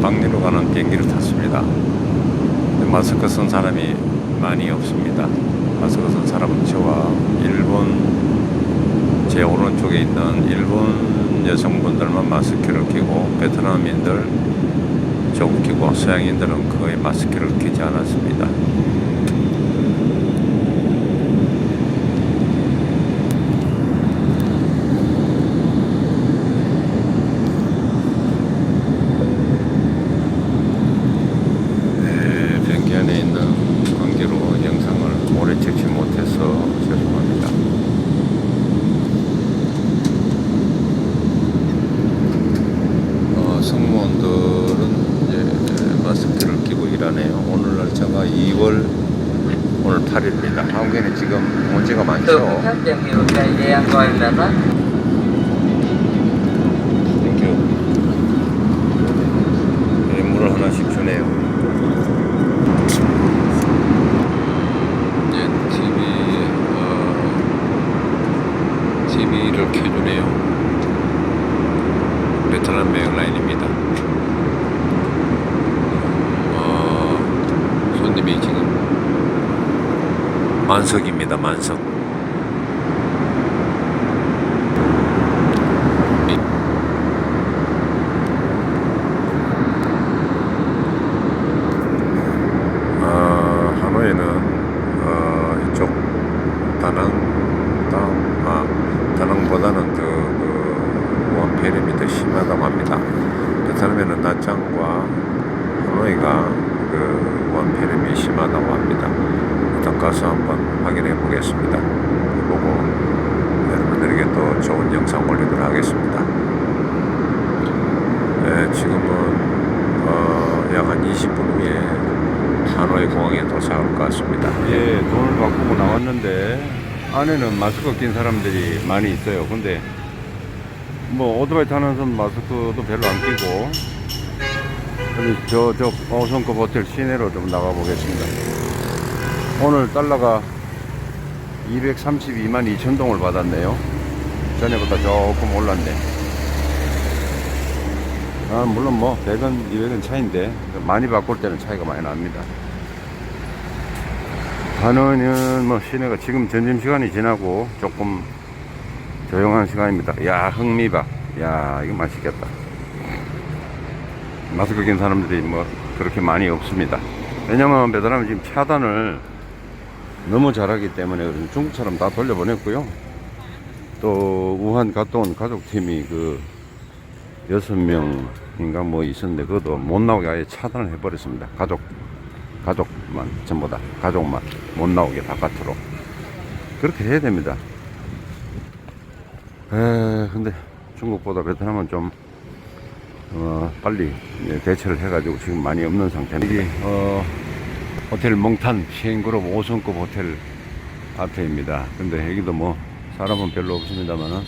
박리로 가는 비행기를 탔습니다. 마스크 쓴 사람이 많이 없습니다. 마스크 쓴 사람은 저와 일본 제 오른쪽에 있는 일본 여성분들만 마스크를 끼고 베트남인들 조금 끼고 서양인들은 거의 마스크를 끼지 않았습니다. 6월 오늘 8일입니다. 한국에는 지금 문제가 많죠. 네, 물을 하나씩 주네요. 네, TV, 어, TV를 켜주네요. 베트남 메어라인입니다. 만석입니다, 만석. 어, 하노이는 어, 이쪽 다낭, 다음, 아, 다낭보다는 그, 그 원페림이 더 심하다고 합니다. 베트남에는 나짱과 하노이가 그 원페림이 심하다고 합니다. 일단 가서 한번 확인해 보겠습니다. 보고 여러분들에게 영상 올리도록 하겠습니다. 네, 지금은 어, 약한 20분 후에 하노이 공항에 도착할 것 같습니다. 예, 돈을 바꾸고 나왔는데 안에는 마스크 낀 사람들이 많이 있어요. 근데 뭐 오토바이 사람 마스크도 별로 안 끼고 저저 5성급 호텔 시내로 좀 나가 보겠습니다. 오늘 달러가 232만 2천 동을 받았네요. 전에보다 조금 올랐네. 아, 물론 뭐 100원, 200원 차이인데 많이 바꿀 때는 차이가 많이 납니다. 하노이는 뭐 시내가 지금 점심시간이 지나고 조금 조용한 시간입니다. 야, 흑미밥. 야, 이거 맛있겠다. 마스크 낀 사람들이 뭐 그렇게 많이 없습니다. 왜냐면 베트남은 지금 차단을 너무 잘하기 때문에 중국처럼 다 돌려보냈고요. 또 우한 갔다 온 가족팀이 그 여섯 명인가 뭐 있었는데 그것도 못 나오게 아예 차단을 해버렸습니다. 가족 가족만 전부 다 가족만 못 나오게 바깥으로 그렇게 해야 됩니다. 에 근데 중국보다 베트남은 좀 어, 빨리 예, 대처를 해가지고 지금 많이 없는 상태입니다. 이게 어, 호텔 몽탄 시행그룹 5성급 호텔 앞에입니다. 근데 여기도 뭐 사람은 별로 없습니다만은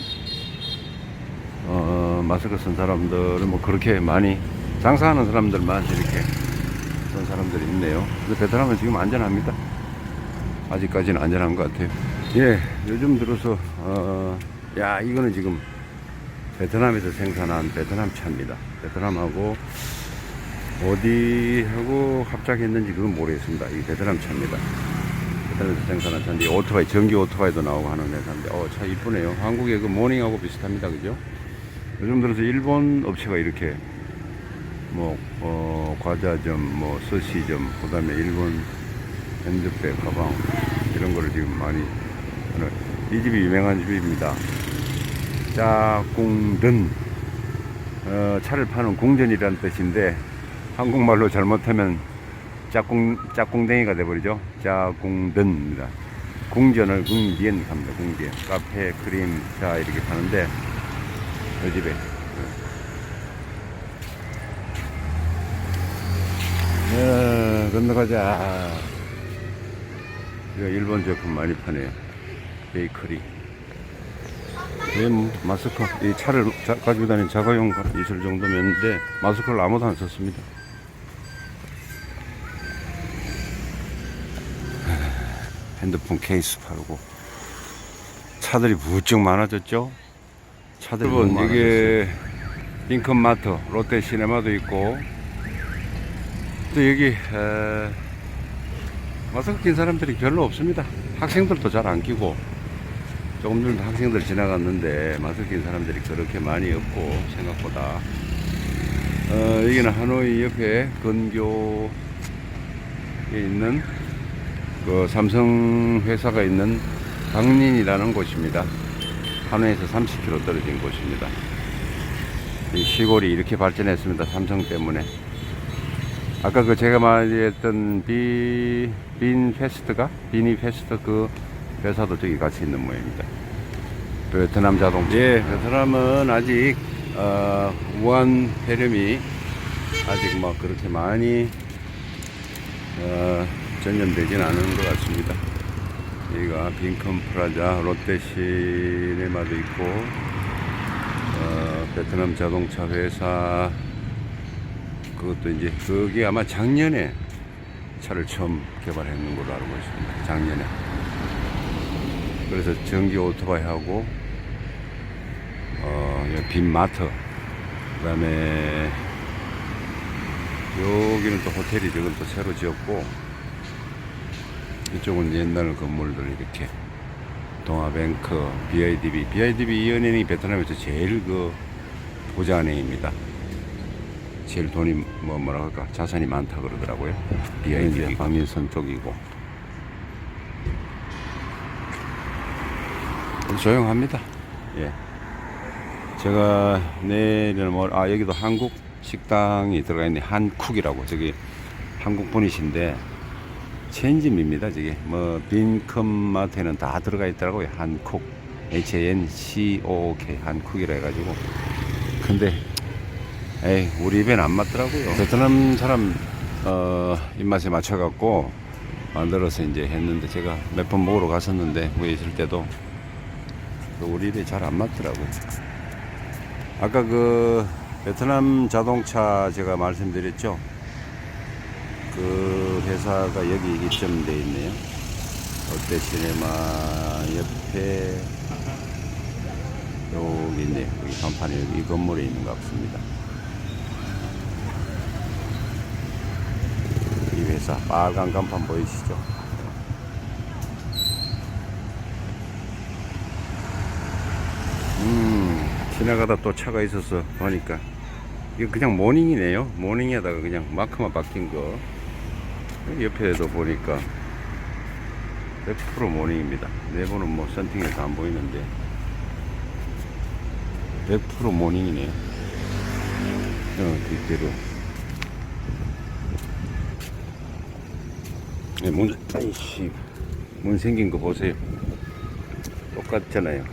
어, 마스크 쓴 사람들은 뭐 그렇게 많이 장사하는 사람들만 이렇게 쓴 사람들이 있네요. 근데 베트남은 지금 안전합니다. 아직까지는 안전한 것 같아요. 예, 요즘 들어서 어, 야 이거는 지금 베트남에서 생산한 베트남 차입니다. 베트남하고 어디하고 합작했는지 그건 모르겠습니다. 이 베트남 차입니다. 베트남에서 생산한 차인데 오토바이 전기 오토바이도 나오고 하는 회사인데 어차 이쁘네요. 한국의 그 모닝하고 비슷합니다. 그죠? 요즘 들어서 일본 업체가 이렇게 뭐 어, 과자점, 뭐 스시점, 그 다음에 일본 핸드백, 가방 이런 거를 지금 많이 하는 이 집이 유명한 집입니다. 짜꿍든 어, 차를 파는 궁전이라는 뜻인데 한국말로 잘못하면 짝꿍 짝꿍댕이가 돼버리죠. 짜꿍든입니다. 궁전을 궁디엔 갑니다. 궁디엔 카페, 크림, 차 이렇게 파는데 이 집에 네, 건너가자. 이거 일본 제품 많이 파네요. 베이커리. 네, 뭐, 마스크. 이 차를 자- 가지고 다니는 자가용 있을 정도면인데, 마스크를 아무도 안 썼습니다. 핸드폰 케이스 팔고. 차들이 부쩍 많아졌죠? 차들이 여러분, 이게 링컨마트, 롯데 시네마도 있고, 또 여기 에, 마스크 낀 사람들이 별로 없습니다. 학생들도 잘 안 끼고 조금 전에 학생들 지나갔는데 마스크 낀 사람들이 그렇게 많이 없고 생각보다 어, 여기는 하노이 옆에 근교에 있는 그 삼성 회사가 있는 강린이라는 곳입니다. 하노이에서 30km 떨어진 곳입니다. 이 시골이 이렇게 발전했습니다. 삼성 때문에. 아까 그 제가 말했던 비, 빈 페스트가? 비니 페스트 그 회사도 저기 같이 있는 모양입니다. 베트남 자동. 예, 베트남은 아직, 어, 우한 폐렴이 아직 뭐 그렇게 많이, 어, 전염되진 않은 것 같습니다. 여기가 빈컴 프라자, 롯데 시네마도 있고, 어, 베트남 자동차 회사, 그것도 이제 그게 아마 작년에 차를 처음 개발했는 걸로 알고 있습니다. 작년에. 그래서 전기 오토바이하고 어, 여기 빈마트 그다음에 여기는 또 호텔이 저건 또 새로 지었고 이쪽은 옛날 건물들 이렇게 동아뱅크, BIDB, BIDB 이 은행이 베트남에서 제일 그 부자 은행입니다. 제일 돈이 뭐 뭐라 할까 자산이 많다 그러더라고요. BIDB 방민선 쪽이고 조용합니다. 예. 제가 내일은 뭐 아 여기도 한국 식당이 들어가 있네 한쿡이라고 저기 한국 분이신데 체인점입니다. 저게 뭐 빈컴마트에는 다 들어가 있더라고요. 한쿡 H N C O K 한쿡이라 해가지고 근데 에이 우리 입에는 안 맞더라고요. 베트남 사람 어, 입맛에 맞춰갖고 만들어서 이제 했는데 제가 몇 번 먹으러 갔었는데 거기 있을 때도 그 우리 입에 잘 안 맞더라고요. 아까 그 베트남 자동차 제가 말씀드렸죠. 그 회사가 여기 입점돼 있네요. 롯데 시네마 옆에 여기 있네요. 여기 간판에 여기 이 건물에 있는 것 같습니다. 이 회사 빨간 간판 보이시죠? 음 지나가다 또 차가 있어서 보니까 이거 그냥 모닝이네요. 모닝에다가 그냥 마크만 바뀐 거. 옆에도 보니까 100% 모닝입니다. 내부는 뭐 썬팅해서 안 보이는데 100% 모닝이네요. 어, 뒷대로. 네, 문, 아이씨, 문 생긴 거 보세요. 똑같잖아요.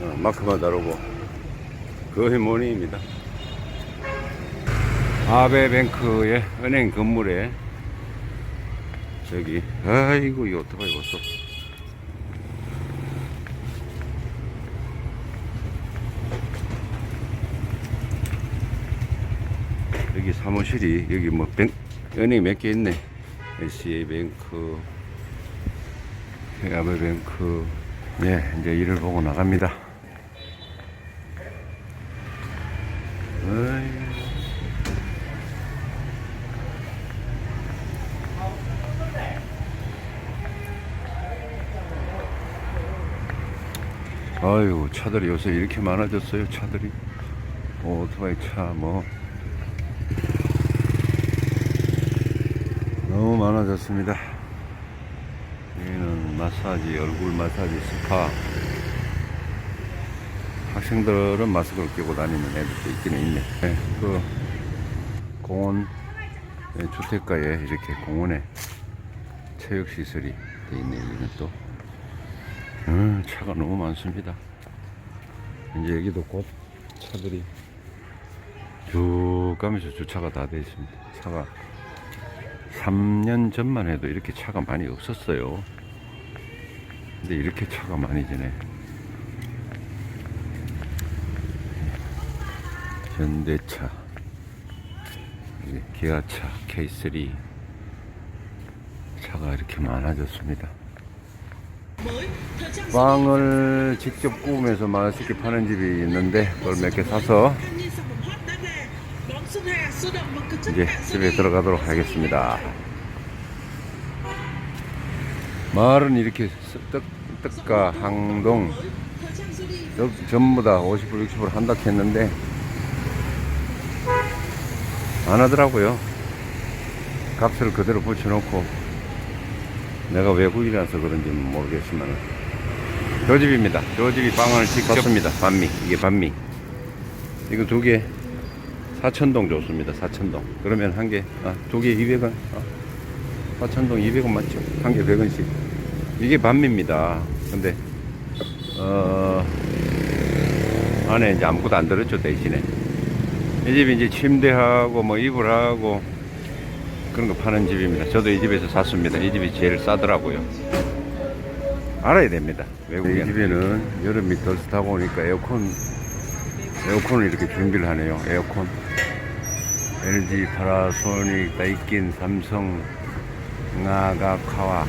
어, 마크만 다르고 거의 모닝입니다. 아베뱅크의 은행 건물에 저기. 아이고 이 오토바이 벌써. 여기 사무실이 여기 뭐 뱅, 은행 몇 개 있네. SCA 뱅크 아베뱅크. 예 이제 일을 보고 나갑니다 아유 차들이 요새 이렇게 많아졌어요 차들이. 오토바이 차 뭐. 너무 많아졌습니다. 여기는 마사지 얼굴 마사지 스파. 학생들은 마스크를 끼고 다니는 애들도 있기는 있네. 네, 그 공원 네, 주택가에 이렇게 공원에 체육시설이 돼 있네 여기는 또 음, 차가 너무 많습니다. 이제 여기도 곧 차들이 쭉 가면서 주차가 다 되어 있습니다. 차가 3년 전만 해도 이렇게 차가 많이 없었어요. 근데 이렇게 차가 많이 지네. 현대차, 기아차 K3 차가 이렇게 많아졌습니다. 빵을 직접 구우면서 맛있게 파는 집이 있는데 그걸 몇 개 사서 이제 집에 들어가도록 하겠습니다. 마을은 이렇게 떡, 떡과 항동 떡 전부 다 50불 60불 한다 했는데 안 하더라고요. 값을 그대로 붙여놓고 내가 외국이라서 그런지 모르겠지만 저 집입니다. 저 집이 빵을 직접 습니다. 반미. 이게 반미. 이거 두 개. 4천동 좋습니다. 4천동. 그러면 한 개, 아, 두 개 200원? 아, 4천동 200원 맞죠? 한 개 100원씩. 이게 반미입니다. 근데 어 안에 이제 아무것도 안 들었죠 대신에. 이 집이 이제 침대하고 뭐 이불하고 그런 거 파는 집입니다. 저도 이 집에서 샀습니다. 이 집이 제일 싸더라고요. 알아야 됩니다. 외국에. 이 집에는 여름이 덜 타고 오니까 에어컨, 에어컨을 이렇게 준비를 하네요. 에어컨. LG, 파라소닉, 다이킨, 삼성, 나가카와.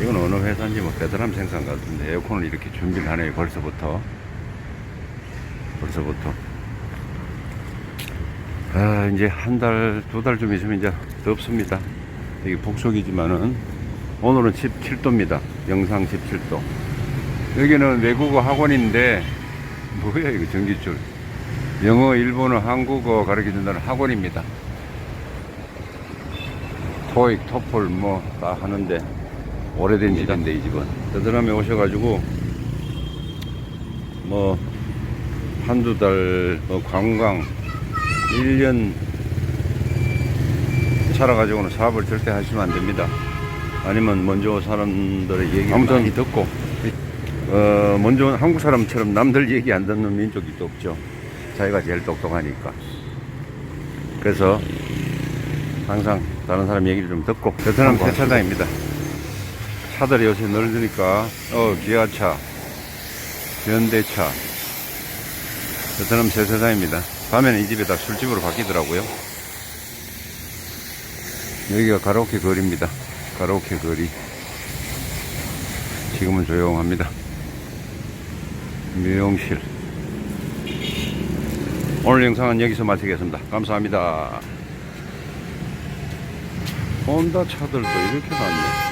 이건 어느 회사인지 뭐 베트남 생산 같은데 에어컨을 이렇게 준비를 하네요. 벌써부터. 벌써부터. 아, 이제 한 달, 두 달 좀 있으면 이제 덥습니다. 이게 북속이지만은 오늘은 17도입니다. 영상 17도. 여기는 외국어 학원인데 뭐야 이거 전기줄. 영어, 일본어, 한국어 가르쳐 준다는 학원입니다. 토익, 토플 뭐 다 하는데 오래된 집인데 이 집은. 베트남에 오셔가지고 뭐 한두 달 뭐 관광 1년 살아가지고는 사업을 절대 하시면 안 됩니다. 아니면 먼저 온 사람들의 아무튼 많이 듣고, 어, 먼저 온 한국 사람처럼 남들 얘기 안 듣는 민족이 또 없죠. 자기가 제일 똑똑하니까. 그래서 항상 다른 사람 얘기를 좀 듣고, 베트남 세차장입니다. 차들이 요새 늘으니까, 어, 기아차, 현대차, 베트남 세차장입니다. 밤에는 이 집에 다 술집으로 바뀌더라고요. 여기가 가라오케 거리입니다. 가라오케 거리. 지금은 조용합니다. 미용실. 오늘 영상은 여기서 마치겠습니다. 감사합니다. 혼다 차들도 이렇게 많네.